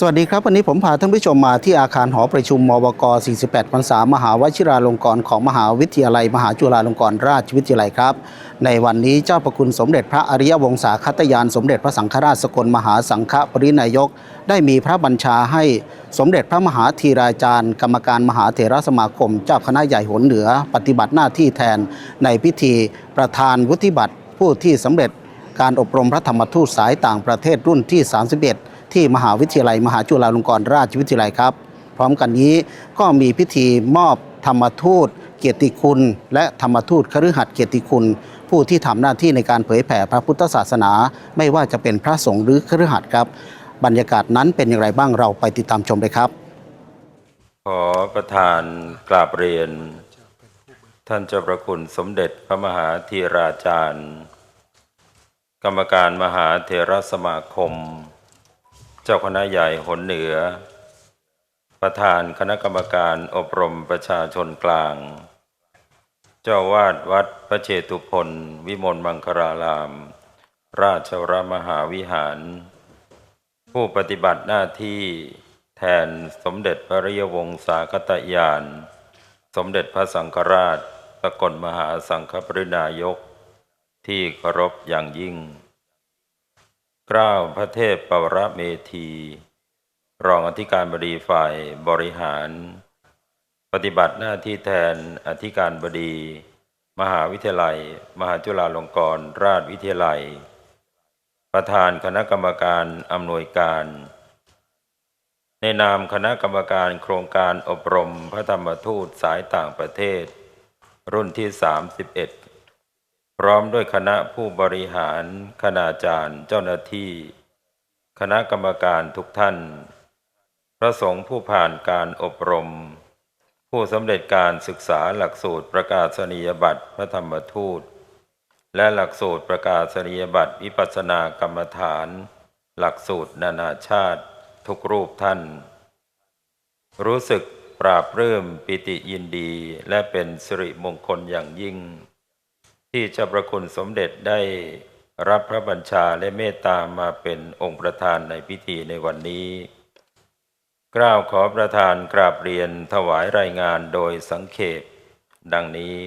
สวัสดีครับ วันนี้ผมพาท่านผู้ชมมาที่อาคารหอประชุมมวก48พรรษามหาวชิราลงกรณ์ของมหาวิทยาลัย มหาจุฬาลงกรณราชวิทยาลัยครับ ในวันนี้เจ้าประคุณสมเด็จพระอริยวงศาคตยาน สมเด็จพระสังฆราชสกลมหาสังฆปรินายก ได้มีพระบัญชาให้สมเด็จพระมหาธีราจารย์ กรรมการมหาเถรสมาคม เจ้าคณะใหญ่หนเหนือ ปฏิบัติหน้าที่แทน ในพิธีประธานวุฒิบัตรผู้ที่สำเร็จการอบรมพระธรรมทูตสายต่างประเทศรุ่นที่ 31 ที่มหาวิทยาลัย มหาจุฬาลงกรณราชวิทยาลัยครับ พร้อมกันนี้ก็มีพิธีมอบธรรมทูต เกียรติคุณ และธรรมทูตคฤหัสถ์เกียรติคุณ ผู้ที่ทำหน้าที่ในการเผยแผ่พระพุทธศาสนา ไม่ว่าจะเป็นพระสงฆ์หรือคฤหัสถ์ครับ บรรยากาศนั้นเป็นอย่างไรบ้างเราไปติดตามชมเลยครับ ขอประธานกราบเรียน ท่านเจ้าประคุณสมเด็จพระมหาธีราจารย์ กรรมการมหาเถรสมาคม จ้าคณะใหญ่หนเหนือ ประธานคณะกรรมการอบรมประชาชนกลาง เจ้าวาดวัดพระเชตุพนวิมลมังคลาราม ราชวรมหาวิหาร ผู้ปฏิบัติหน้าที่แทนสมเด็จพระริยวงศาคตยาน สมเด็จพระสังฆราชสกลมหาสังฆปรินายก ที่เคารพอย่างยิ่ง กล้าวพระเทพปวรเมธี รองอธิการบดีฝ่ายบริหาร ปฏิบัติหน้าที่แทนอธิการบดี มหาวิทยาลัย มหาจุฬาลงกรณราชวิทยาลัย ประธานคณะกรรมการอำนวยการ ในนามคณะกรรมการโครงการอบรมพระธรรมทูตสายต่างประเทศ รุ่นที่ 31 พร้อมด้วยคณะผู้บริหาร คณาจารย์เจ้าหน้าที่ คณะกรรมการทุกท่าน พระสงฆ์ผู้ผ่านการอบรม ผู้สำเร็จการศึกษาหลักสูตรประกาศนียบัตรพระธรรมทูต และหลักสูตรประกาศนียบัตรวิปัสสนากรรมฐาน หลักสูตรนานาชาติ ทุกรูปท่าน รู้สึกปราบเรื่มปิติยินดีและเป็นสิริมงคลอย่างยิ่ง ที่เจ้าประคุณสมเด็จได้รับพระบัญชาและเมตตามาเป็นองค์ประธานในพิธีในวันนี้ กล่าวขอประธานกราบเรียนถวายรายงานโดยสังเขปดังนี้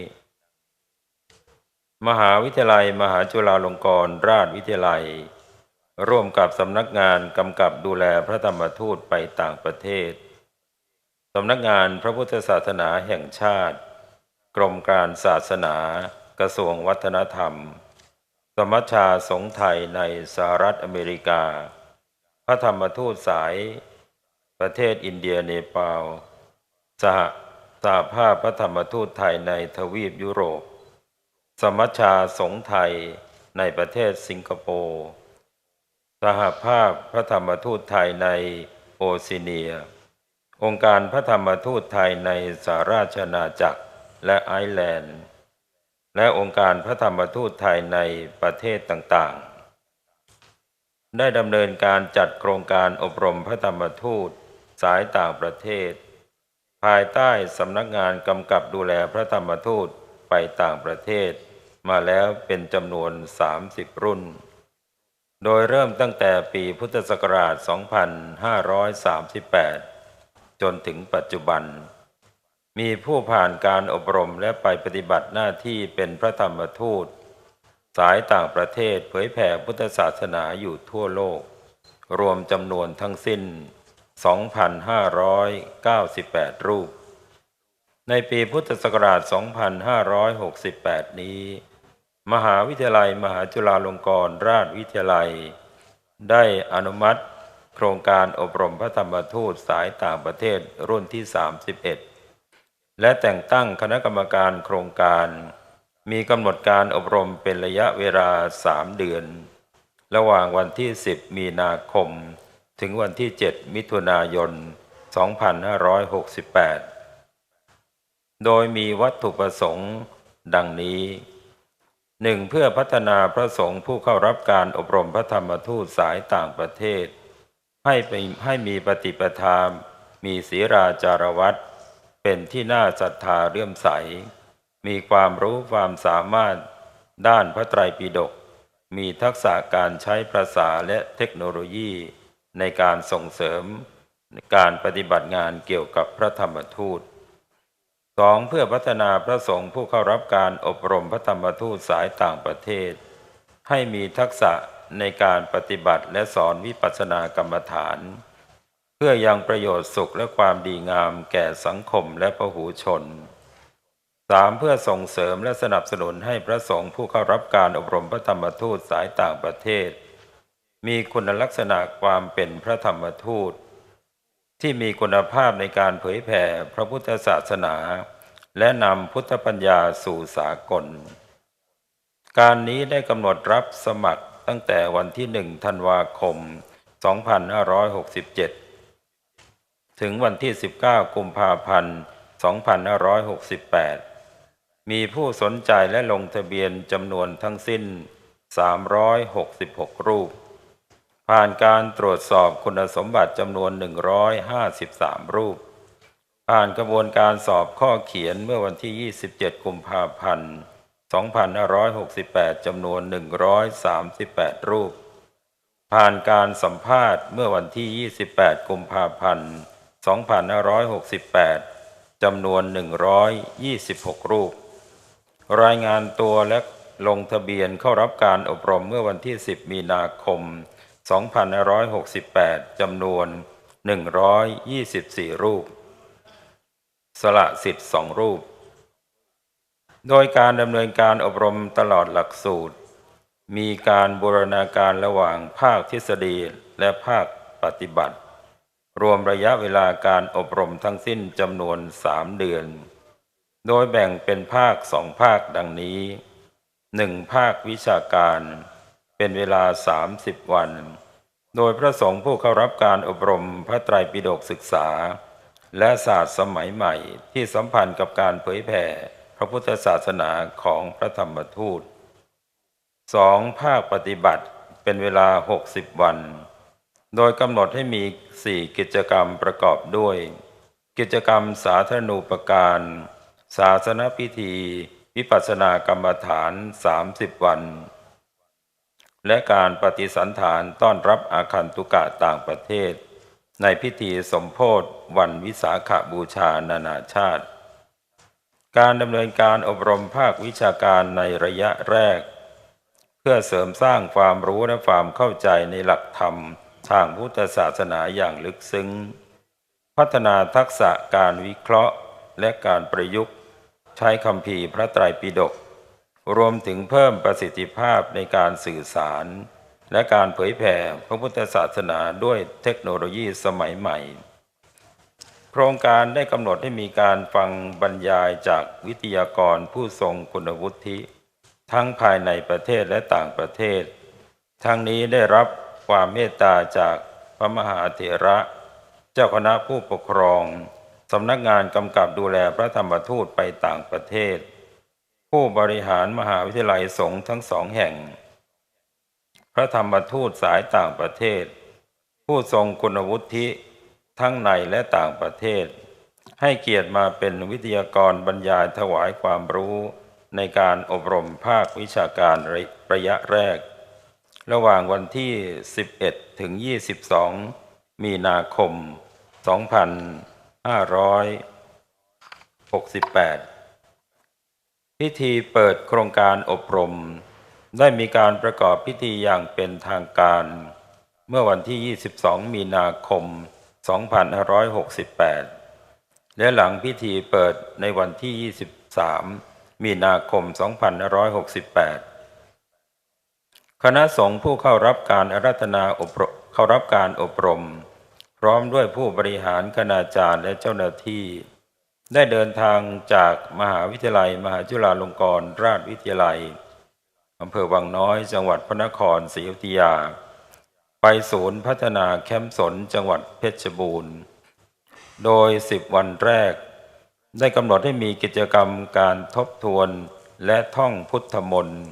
มหาวิทยาลัยมหาจุฬาลงกรณราชวิทยาลัย ร่วมกับสำนักงานกำกับดูแลพระธรรมทูตไปต่างประเทศสำนักงานพระพุทธศาสนาแห่งชาติ กรมการศาสนา กระทรวงวัฒนธรรม สมัชชาสงไทยในสหรัฐอเมริกา พระธรรมทูตสาย ประเทศอินเดียเนปาลสหสหภาพพระธรรมทูตไทยในทวีปยุโรป สมัชชาสงไทยในประเทศสิงคโปร์ สหภาพพระธรรมทูตไทยในโอซิเนีย องค์การพระธรรมทูตไทยในสหราชอาณาจักรและไอร์แลนด์ และองค์การพระธรรมทูตไทยในประเทศต่างๆ ได้ดำเนินการจัดโครงการอบรมพระธรรมทูตสายต่างประเทศ ภายใต้สำนักงานกำกับดูแลพระธรรมทูตไปต่างประเทศ มาแล้วเป็นจำนวน 30 รุ่น โดยเริ่มตั้งแต่ปีพุทธศักราช 2538 จนถึงปัจจุบัน มีผู้ผ่านการอบรมและไปปฏิบัติหน้าที่เป็นพระธรรมทูต สายต่างประเทศเผยแผ่พุทธศาสนาอยู่ทั่วโลก รวมจำนวนทั้งสิ้น 2,598 รูป ในปีพุทธศักราช 2568 นี้ มหาวิทยาลัยมหาจุฬาลงกรณราชวิทยาลัย ได้อนุมัติ โครงการอบรมพระธรรมทูตสายต่างประเทศรุ่นที่ 31 และแต่งตั้งคณะกรรมการโครงการ มีกำหนดการอบรมเป็นระยะเวลา3เดือน ระหว่างวันที่ 10 มีนาคม ถึงวันที่ 7 มิถุนายน 2568 โดยมีวัตถุประสงค์ดังนี้หนึ่งเพื่อพัฒนาพระสงฆ์ผู้เข้ารับการอบรมพระธรรมทูตสายต่างประเทศ ให้ไปให้มีปฏิปทา มีศีราจารวัต เป็นที่น่าศรัทธาเลื่อมใส มีความรู้ความสามารถด้านพระไตรปิฎกมีทักษะการใช้ภาษาและเทคโนโลยีในการส่งเสริมการปฏิบัติงานเกี่ยวกับพระธรรมทูตสองเพื่อพัฒนาพระสงฆ์ผู้เข้ารับการอบรมพระธรรมทูตสายต่างประเทศ ให้มีทักษะในการปฏิบัติและสอนวิปัสสนากรรมฐาน พื่อยังประโยชน์สุขและความดีงามแก่สังคมและพหูชน 3. เพื่อส่งเสริมและสนับสนุนให้พระสงฆ์ผู้เข้ารับการอบรมพระธรรมทูตสายต่างประเทศ มีคุณลักษณะความเป็นพระธรรมทูต ที่มีคุณภาพในการเผยแผ่พระพุทธศาสนา และนำพุทธปัญญาสู่สากล การนี้ได้กำหนดรับสมัครตั้งแต่วันที่หนึ่งธันวาคม 2567 ถึงวันที่ 19 กุมภาพันธ์ 2568 มีผู้สนใจและลงทะเบียนจำนวนทั้งสิ้น 366 รูป ผ่านการตรวจสอบคุณสมบัติจำนวน 153 รูป ผ่านกระบวนการสอบข้อเขียนเมื่อวันที่ 27 กุมภาพันธ์ 2568 จำนวน 138 รูปผ่านการสัมภาษณ์เมื่อวันที่ 28 กุมภาพันธ์ 2568 จำนวน 126 รูป รายงานตัวและลงทะเบียนเข้ารับการอบรมเมื่อวันที่ 10 มีนาคม 2568 จำนวน 124 รูป สละสิทธิ์สองรูป โดยการดำเนินการอบรมตลอดหลักสูตร มีการบูรณาการระหว่างภาคทฤษฎีและภาคปฏิบัติ รวมระยะเวลาการอบรมทั้งสิ้นจำนวนสามเดือน โดยแบ่งเป็นภาคสองภาคดังนี้หนึ่งภาควิชาการ เป็นเวลา30วัน โดยพระสงฆ์ผู้เข้ารับการอบรมพระไตรปิฎกศึกษา และศาสตร์สมัยใหม่ที่สัมพันธ์กับการเผยแผ่พระพุทธศาสนาของพระธรรมทูตสองภาคปฏิบัติเป็นเวลา 60 วัน โดยกำหนดให้มี4กิจกรรมประกอบด้วย กิจกรรมสาธารณูปการ ศาสนพิธี วิปัสสนากรรมฐาน 30 วัน และการปฏิสันฐานต้อนรับอาคันตุกะต่างประเทศ ในพิธีสมโพธวันวิสาขบูชานานาชาติ การดำเนินการอบรมภาควิชาการในระยะแรก เพื่อเสริมสร้างความรู้และความเข้าใจในหลักธรรม ทางพุทธศาสนาอย่างลึกซึ้ง พัฒนาทักษะการวิเคราะห์และการประยุกต์ ใช้คำพีพระไตรปิฎกรวมถึงเพิ่มประสิทธิภาพในการสื่อสาร และการเผยแผ่พระพุทธศาสนาด้วยเทคโนโลยีสมัยใหม่ โครงการได้กำหนดให้มีการฟังบรรยายจากวิทยากรผู้ทรงคุณวุฒิ ทั้งภายในประเทศและต่างประเทศ ทั้งนี้ได้รับ ความเมตตาจากพระมหาเถระ เจ้าคณะผู้ปกครองสำนักงานกำกับดูแลพระธรรมทูตไปต่างประเทศ ผู้บริหารมหาวิทยาลัยสงฆ์ทั้งสองแห่ง พระธรรมทูตสายต่างประเทศ ผู้ทรงคุณวุฒิทั้งในและต่างประเทศ ให้เกียรติมาเป็นวิทยากรบรรยายถวายความรู้ในการอบรมภาควิชาการระยะแรก ระหว่างวันที่ 11 ถึง 22 มีนาคม 2568 พิธีเปิดโครงการอบรม ได้มีการประกอบพิธีอย่างเป็นทางการ เมื่อวันที่ 22 มีนาคม 2568 และหลังพิธีเปิดในวันที่ 23 มีนาคม 2568 คณะสงฆ์ผู้เข้ารับการอารัธนาอบรมเข้ารับการอบรม พร้อมด้วยผู้บริหารคณาจารย์และเจ้าหน้าที่ ได้เดินทางจากมหาวิทยาลัย มหาจุฬาลงกรณราชวิทยาลัยอำเภอวังน้อย จังหวัดพระนครศรีอยุธยา ไปศูนย์พัฒนาแคมป์สนจังหวัดเพชรบูรณ์ โดย10วันแรก ได้กำหนดให้มีกิจกรรมการทบทวนและท่องพุทธมนต์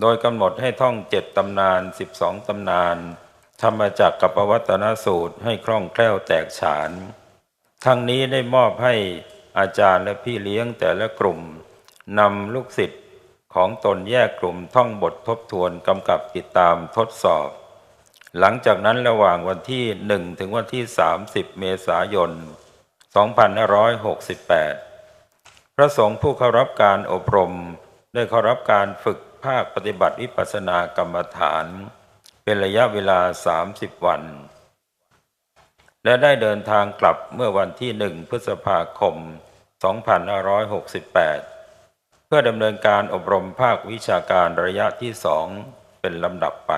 โดยกำหนดให้ท่องเจ็ดตำนาน12ตำนาน ธรรมจักกับปวัตนสูตรให้คล่องแคล่วแตกฉาน ทั้งนี้ได้มอบให้อาจารย์และพี่เลี้ยงแต่ละกลุ่มนำลูกศิษย์ของตนแยกกลุ่มท่องบททบทวนกำกับติดตามทดสอบ หลังจากนั้นระหว่างวันที่ 1 ถึงวันที่ 30 เมษายน 2568 พระสงฆ์ผู้เข้ารับการอบรมได้เข้ารับการฝึก ภาคปฏิบัติวิปัสสนากรรมฐาน เป็นระยะเวลา 30 วัน และได้เดินทางกลับเมื่อวันที่1พฤษภาคม 2568 เพื่อดำเนินการอบรมภาควิชาการระยะที่สองเป็นลำดับไป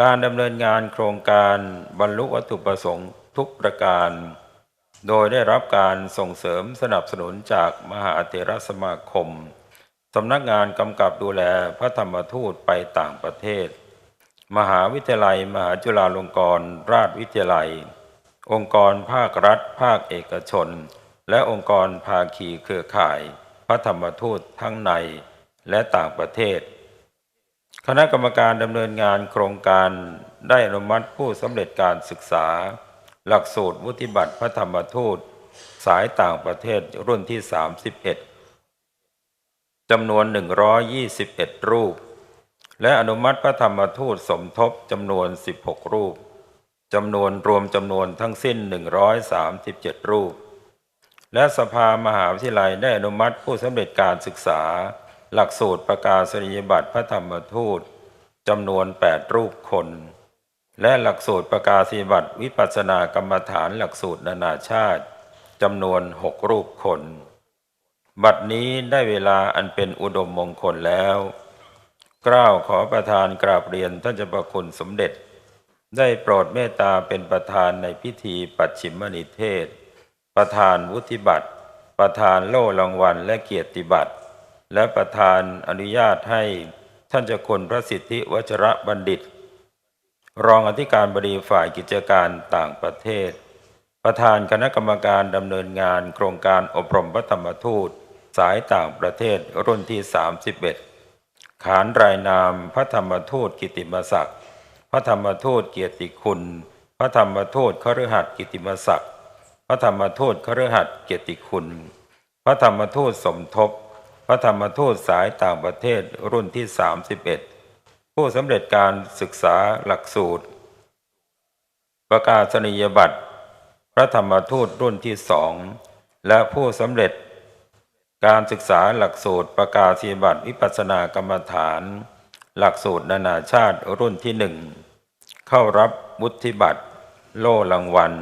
การดำเนินงานโครงการบรรลุวัตถุประสงค์ทุกประการ โดยได้รับการส่งเสริมสนับสนุนจากมหาเถรสมาคม สำนักงานกำกับดูแลพระธรรมทูตไปต่างประเทศ มหาวิทยาลัย มหาจุฬาลงกรณราชวิทยาลัย องค์กรภาครัฐ ภาคเอกชน และองค์กรภาคีเครือข่าย พระธรรมทูตทั้งในและต่างประเทศ คณะกรรมการดำเนินงานโครงการได้อนุมัติผู้สำเร็จการศึกษา หลักสูตรวุฒิบัตรพระธรรมทูต สายต่างประเทศรุ่นที่ 31 จำนวน 121 รูป และอนุมัติพระธรรมทูตสมทบจำนวน 16 รูปจำนวนรวมจำนวนทั้งสิ้น 137 รูป และสภามหาวิทยาลัยได้อนุมัติผู้สำเร็จการศึกษา หลักสูตรประกาศนียบัตรพระธรรมทูตจำนวน 8 รูปคน และหลักสูตรประกาศนียบัตรวิปัสสนากรรมฐานหลักสูตรนานาชาติจำนวน 6 รูปคน บัดนี้ได้เวลาอันเป็นอุดมมงคลแล้ว กล้าวขอประธานกราบเรียนท่านเจ้าประคุณสมเด็จ ได้โปรดเมตตาเป็นประธานในพิธีปัจฉิมนิเทศ ประธานวุฒิบัตร ประธานโล่รางวัลและเกียรติบัตร และประธานอนุญาตให้ท่านเจ้าคุณพระสิทธิวชระบัณฑิต รองอธิการบดีฝ่ายกิจการต่างประเทศ ประธานคณะกรรมการดำเนินงานโครงการอบรมพระธรรมทูต สายต่างประเทศรุ่นที่ 31 ขานรายนามพระธรรมทูตกิติมศักดิ์ พระธรรมทูตเกียรติคุณ พระธรรมทูตคฤหัสถ์กิติมศักดิ์ พระธรรมทูตคฤหัสถ์เกียรติคุณ พระธรรมทูตสมทบ พระธรรมทูตสายต่างประเทศรุ่นที่ 31 ผู้สำเร็จการศึกษาหลักสูตร ประกาศนียบัตร พระธรรมทูตรุ่นที่สองและผู้สำเร็จ การศึกษาหลักสูตรประกาศนียบัตรวิปัสสนากรรมฐาน หลักสูตรนานาชาติรุ่นที่หนึ่งเข้ารับวุฒิบัตร โล่รางวัล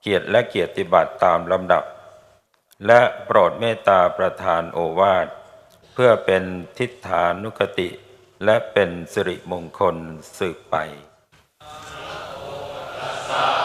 เกียรติและเกียรติบัตรตามลำดับ และโปรดเมตตาประธานโอวาท เพื่อเป็นทิฏฐานุกติ และเป็นสิริมงคลสืบไปข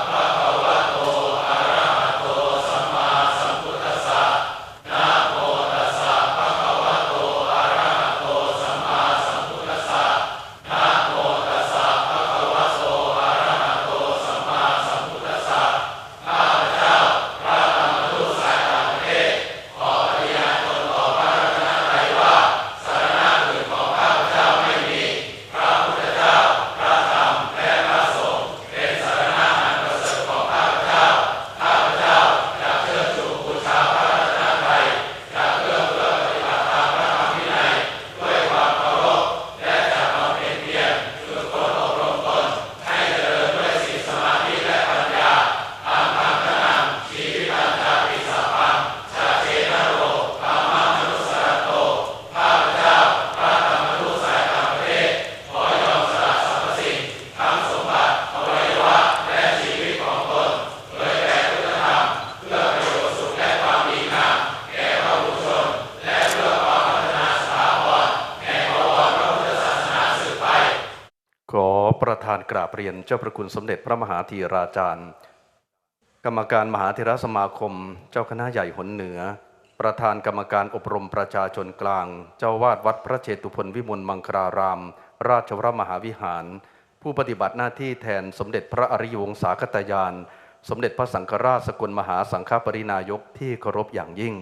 เรียนเจ้าพระคุณสมเด็จพระมหาธีราจารย์ กรรมการมหาเทรสมาคม เจ้าคณะใหญ่หนเหนือ ประธานกรรมการอบรมประชาชนกลาง เจ้าวาดวัดพระเชตุพนวิมลมังคลาราม ราชวรมหาวิหาร ผู้ปฏิบัติหน้าที่แทนสมเด็จพระอริยวงศาคตยาน สมเด็จพระสังฆราชสกลมหาสังฆปรินายกที่เคารพอย่างยิ่ง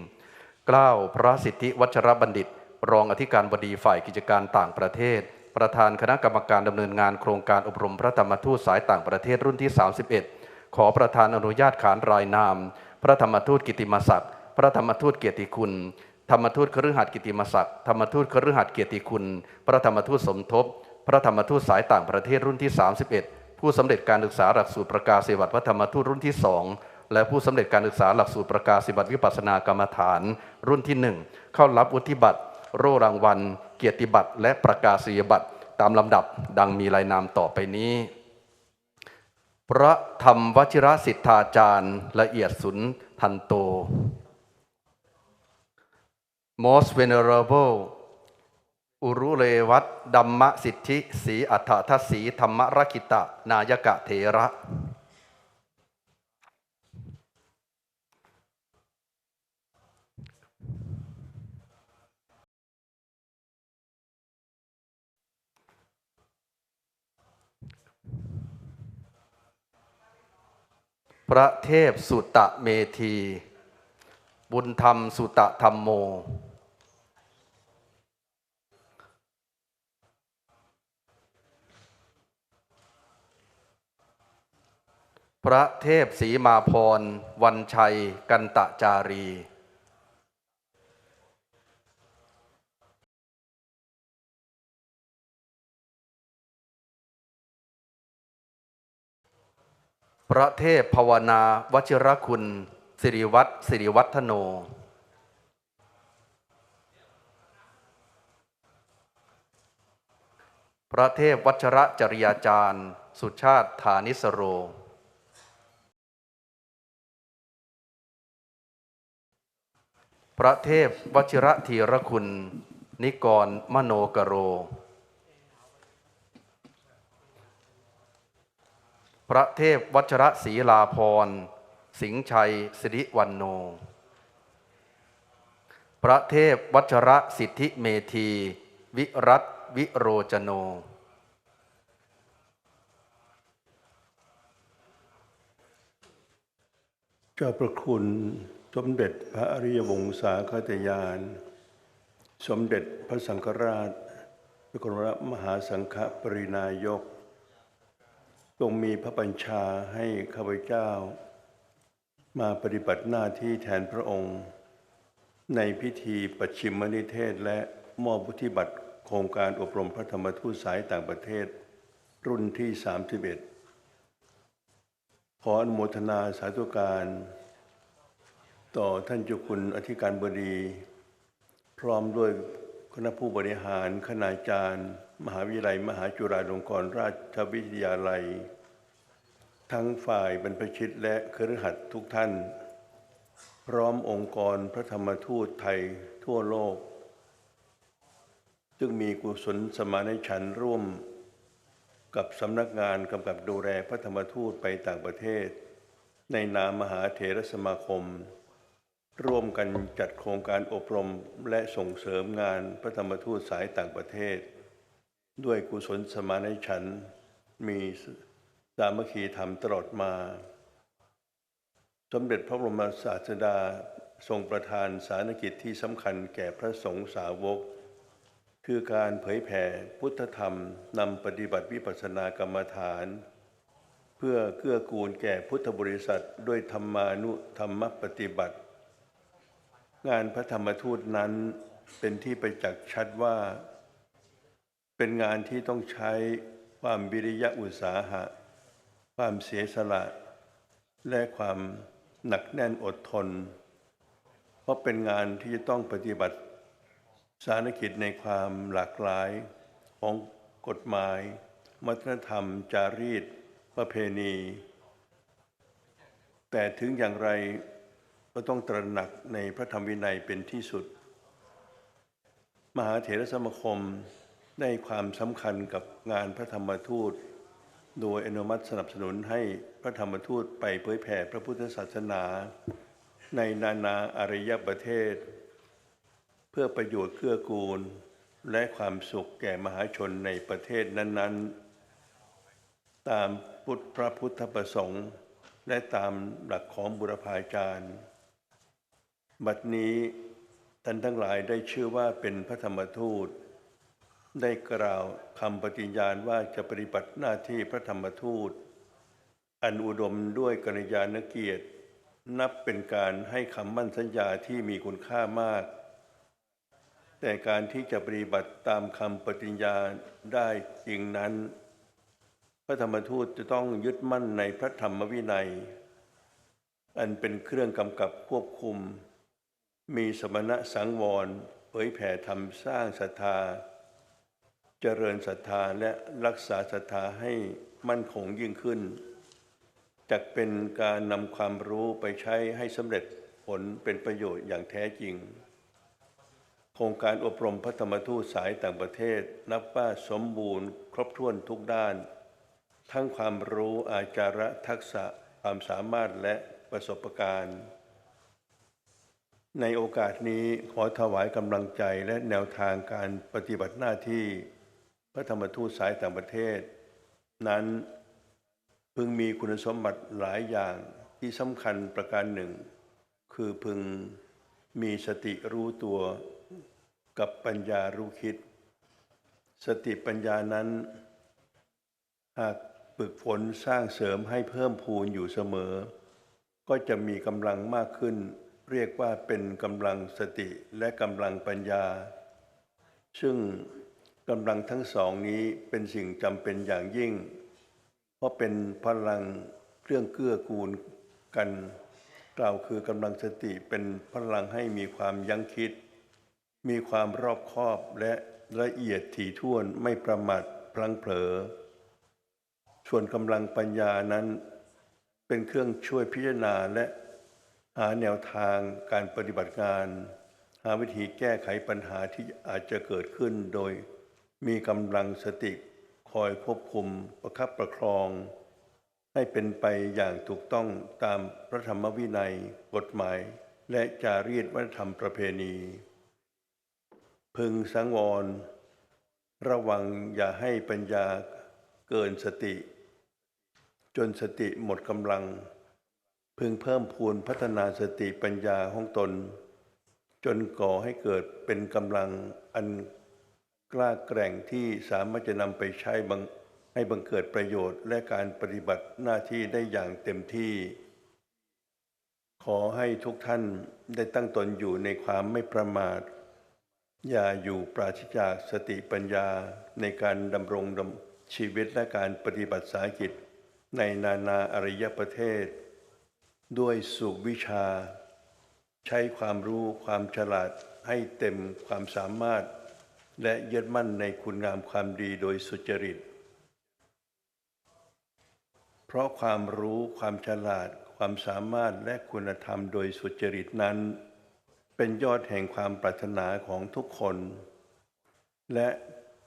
กล้าวพระสิทธิวัชรบัณฑิต รองอธิการบดีฝ่ายกิจการต่างประเทศ ประธานคณะกรรมการดำเนินงานโครงการอบรมพระธรรมทูตสายต่างประเทศรุ่นที่ 31 ขอประธานอนุญาตขานรายนาม พระธรรมทูตกิติมศักดิ์ พระธรรมทูตเกียรติคุณ ธรรมทูตคฤหัสถ์กิติมศักดิ์ ธรรมทูตคฤหัสถ์เกียรติคุณ พระธรรมทูตสมทบ พระธรรมทูตสายต่างประเทศรุ่นที่ 31 ผู้สำเร็จการศึกษาหลักสูตรประกาศบัติพระธรรมทูตรุ่นที่ 2และผู้สำเร็จการศึกษาหลักสูตรประกาศบัติวิปัสสนากรรมฐาน รุ่นที่ 1 เข้ารับวุฒิบัตร โร่รางวัล เกียรติบัตรและประกาศนียบัตรตามลำดับดังมีรายนามต่อไปนี้ พระธรรมวชิรสิทธาจารย์ ละเอียดสุนทันโต Most Venerable อุรุเลวัตดัมมะสิทธิสีอัฏฐทัสสีธรรมรคิตะ นายกะเถระ พระเทพสุตะเมธี บุญธรรมสุตะธรรมโม พระเทพศรีมาพร วันชัย กันตะจารี พระเทพภาวนาวชิรคุณ สิริวัตรสิริวัฒโน พระเทพวัชระจริยาจารย์ สุชาติฐานิสโร พระเทพวชิระธีรคุณ นิกรมโนกโร พระเทพวัชระศรีลาพร สิงห์ชัยสิริวันโน พระเทพวัชระสิทธิเมธี วิรัตวิโรจโน เจ้าประคุณสมเด็จพระอริยวงศาคตยาน สมเด็จพระสังฆราชพระกรมมหาสังฆปรินายก ทรงมีพระบัญชาให้ข้าพเจ้า มาปฏิบัติหน้าที่แทนพระองค์ ในพิธีปัจฉิมนิเทศและมอบวุฒิบัตรโครงการอบรมพระธรรมทูตสายต่างประเทศ รุ่นที่ 31 ขออนุโมทนาสาธุการ ต่อท่านเจ้าคุณอธิการบดี พร้อมด้วย คณะผู้บริหารคณาจารย์ มหาวิทยาลัย มหาจุฬาลงกรณราชวิทยาลัย ทั้งฝ่ายบรรพชิตและเคฤหัสถ์ทุกท่าน พร้อมองค์กรพระธรรมทูตไทยทั่วโลก ซึ่งมีกุศลสมานฉันร่วม กับสำนักงานกำกับดูแลพระธรรมทูตไปต่างประเทศ ในนามมหาเถรสมาคม ร่วมกันจัดโครงการอบรมและส่งเสริมงานพระธรรมทูตสายต่างประเทศ ด้วยกุศลสมานฉันมีสามัคคีธรรมตลอดมา สมเด็จพระบรมศาสดาทรงประทานสารกิจที่สำคัญแก่พระสงฆ์สาวก คือการเผยแผ่พุทธธรรมนำปฏิบัติวิปัสสนากรรมฐาน เพื่อเกื้อกูลแก่พุทธบริษัทด้วยธรรมานุธรรมปฏิบัติ งานพระธรรมทูตนั้นเป็นที่ไปจักชัดว่า เป็นงานที่ต้องใช้ความวิริยะอุตสาหะ ความเสียสละ และความหนักแน่นอดทน เพราะเป็นงานที่จะต้องปฏิบัติสารกิจในความหลากหลายของกฎหมายวัฒนธรรม จารีต ประเพณี แต่ถึงอย่างไร ก็ต้องตระหนักในพระธรรมวินัยเป็นที่สุด มหาเถรสมาคมได้ความสำคัญกับงานพระธรรมทูต โดยอนุมัติสนับสนุนให้พระธรรมทูตไปเผยแผ่พระพุทธศาสนา ในนานาอารยประเทศ เพื่อประโยชน์เกื้อกูล และความสุขแก่มหาชนในประเทศนั้น ๆ ตามพุทธพระพุทธประสงค์ และตามหลักของบุรพาจารย์ บัดนี้ท่านทั้งหลายได้ชื่อว่าเป็นพระธรรมทูต ได้กล่าวคำปฏิญาณว่าจะปฏิบัติหน้าที่พระธรรมทูต อันอุดมด้วยกัลยาณเกียรติ นับเป็นการให้คำมั่นสัญญาที่มีคุณค่ามาก แต่การที่จะปฏิบัติตามคำปฏิญาณได้จริงนั้น พระธรรมทูตจะต้องยึดมั่นในพระธรรมวินัย อันเป็นเครื่องกำกับควบคุม มีสมณะสังวรเผยแผ่ธรรมสร้างศรัทธา เจริญศรัทธาและรักษาศรัทธาให้มั่นคงยิ่งขึ้นจักเป็นการนำความรู้ไปใช้ให้สำเร็จผลเป็นประโยชน์อย่างแท้จริง โครงการอบรมพระธรรมทูตสายต่างประเทศ นับว่าสมบูรณ์ ครบถ้วนทุกด้าน ทั้งความรู้อาจาระทักษะความสามารถและประสบการณ์ ในโอกาสนี้ขอถวายกำลังใจและแนวทางการปฏิบัติหน้าที่พระธรรมทูตสายต่างประเทศ นั้นพึงมีคุณสมบัติหลายอย่างที่สำคัญประการหนึ่ง คือพึงมีสติรู้ตัวกับปัญญารู้คิด สติปัญญานั้น หากฝึกฝนสร้างเสริมให้เพิ่มพูนอยู่เสมอ ก็จะมีกำลังมากขึ้น เรียกว่าเป็นกำลังสติและกำลังปัญญา ซึ่งกำลังทั้งสองนี้เป็นสิ่งจำเป็นอย่างยิ่ง เพราะเป็นพลังเครื่องเกื้อกูลกัน กล่าวคือกำลังสติเป็นพลังให้มีความยั้งคิด มีความรอบคอบและละเอียดถี่ถ้วนไม่ประมาทพลังเผลอ ส่วนกำลังปัญญานั้น เป็นเครื่องช่วยพิจารณาและ หาแนวทางการปฏิบัติงาน หาวิธีแก้ไขปัญหาที่อาจจะเกิดขึ้นโดย มีกำลังสติคอยควบคุมประคับประคอง ให้เป็นไปอย่างถูกต้องตามพระธรรมวินัย กฎหมาย และจารีตวัฒนธรรมประเพณี พึงสังวร ระวังอย่าให้ปัญญาเกินสติ จนสติหมดกำลัง พึงเพิ่มพูนพัฒนาสติปัญญาของตน จนก่อให้เกิดเป็นกำลังอันกล้าแกร่งที่สามารถจะนำไปใช้บังให้บังเกิดประโยชน์และการปฏิบัติหน้าที่ได้อย่างเต็มที่ ขอให้ทุกท่านได้ตั้งตนอยู่ในความไม่ประมาท อย่าอยู่ปราศจากสติปัญญาในการดำรงดำชีวิตและการปฏิบัติสาหกิจในนานาอารยประเทศ ด้วยสุวิชา ใช้ความรู้ความฉลาดให้เต็มความสามารถ และยึดมั่นในคุณงามความดีโดยสุจริต เพราะความรู้ความฉลาด ความสามารถและคุณธรรมโดยสุจริตนั้น เป็นยอดแห่งความปรารถนาของทุกคน และ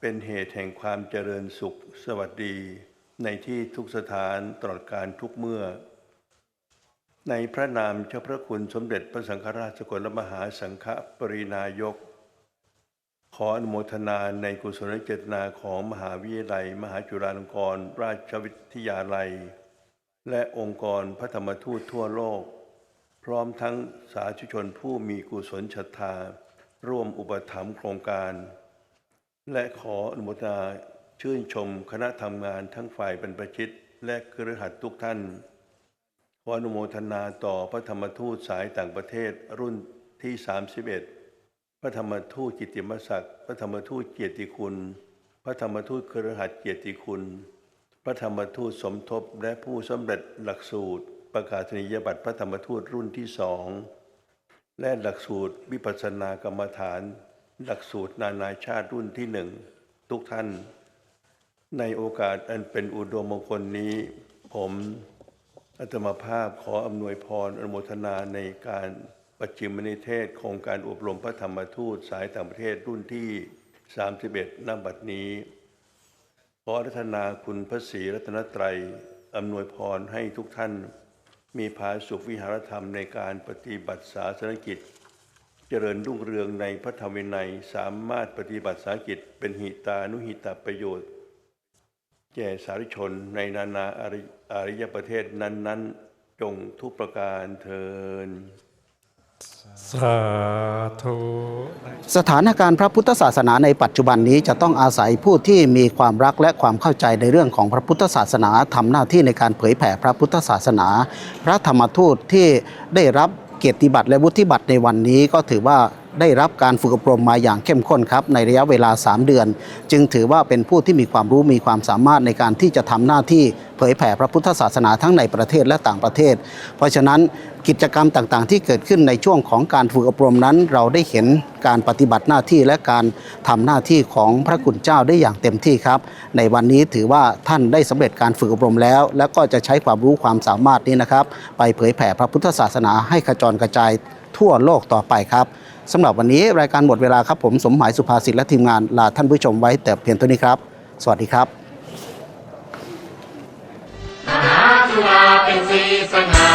เป็นเหตุแห่งความเจริญสุขสวัสดี ในที่ทุกสถานตลอดการทุกเมื่อ ในพระนามเจ้าพระคุณสมเด็จพระสังฆราชสกลมหาสังฆปรินายก ขออนุโมทนาในกุศลเจตนาของมหาวิทยาลัย มหาจุฬาลงกรณราชวิทยาลัย และองค์กรพระธรรมทูตทั่วโลก พร้อมทั้งสาธุชนผู้มีกุศลศรัทธา ร่วมอุปถัมภ์โครงการ และขออนุโมทนาชื่นชมคณะทำงานทั้งฝ่ายบรรพชิตและครือขัดทุกท่าน ออนุโมทนาต่อพระธรรมทูตสายต่างประเทศรุ่นที่ 31 พระธรรมทูตกิตติมศักดิ์ พระธรรมทูตเกียรติคุณ พระธรรมทูตเครือขัดเกียรติคุณ พระธรรมทูตสมทบและผู้สำเร็จหลักสูตร ประกาศนียบัตรพระธรรมทูตรุ่นที่สองและหลักสูตรวิปัสสนากรรมฐาน หลักสูตรนานาชาติรุ่นที่หนึ่งทุกท่าน ในโอกาสอันเป็นอุดมมงคลนี้ ผม อัตมาภาพขออำนวยพรอนุโมทนาในการประจิมนิเทศโครงการอบรมพระธรรมทูตสายต่างประเทศรุ่นที่ 31ณบัดนี้ ขอรัตนาคุณพระศรีรัตนตรัยอำนวยพรให้ทุกท่าน มีภาสุขวิหารธรรมในการปฏิบัติศาสนกิจ เจริญรุ่งเรืองในพระธรรมวินัยสามารถปฏิบัติสาหกิจเป็นหิตานุหิตประโยชน์ แก่สาธุชนในนานาอารอารยประเทศนั้นจงทุกประการเทินสาธุสถานการณ์พระพุทธศาสนาในปัจจุบันนี้จะต้องอาศัยผู้ที่มีความรักและความเข้าใจในเรื่องของพระพุทธศาสนาทำหน้าที่ในการเผยแผ่พระพุทธศาสนา พระธรรมทูตที่ได้รับเกียรติบัตรและวุฒิบัตรในวันนี้ก็ถือว่า ได้รับการฝึกอบรมมาอย่างเข้มข้นครับในระยะเวลา 3 เดือน จึงถือว่าเป็นผู้ที่มีความรู้มีความสามารถในการที่จะทำหน้าที่เผยแผ่พระพุทธศาสนาทั้งในประเทศและต่างประเทศ เพราะฉะนั้นกิจกรรมต่างๆ ที่เกิดขึ้นในช่วงของการฝึกอบรมนั้น เราได้เห็นการปฏิบัติหน้าที่และการทำหน้าที่ของพระคุณเจ้าได้อย่างเต็มที่ครับ ในวันนี้ถือว่าท่านได้สำเร็จการฝึกอบรมแล้ว และก็จะใช้ความรู้ความสามารถนี้นะครับ ไปเผยแผ่พระพุทธศาสนาให้กระจรกระจายทั่วโลกต่อไปครับ สำหรับวันนี้รายการหมดเวลาครับผมสมหมายสุภาษิตและทีมงานลาท่านผู้ชมไว้แต่เพียงเท่านี้ครับ สวัสดีครับมหาจุฬาเป็นสีสง่า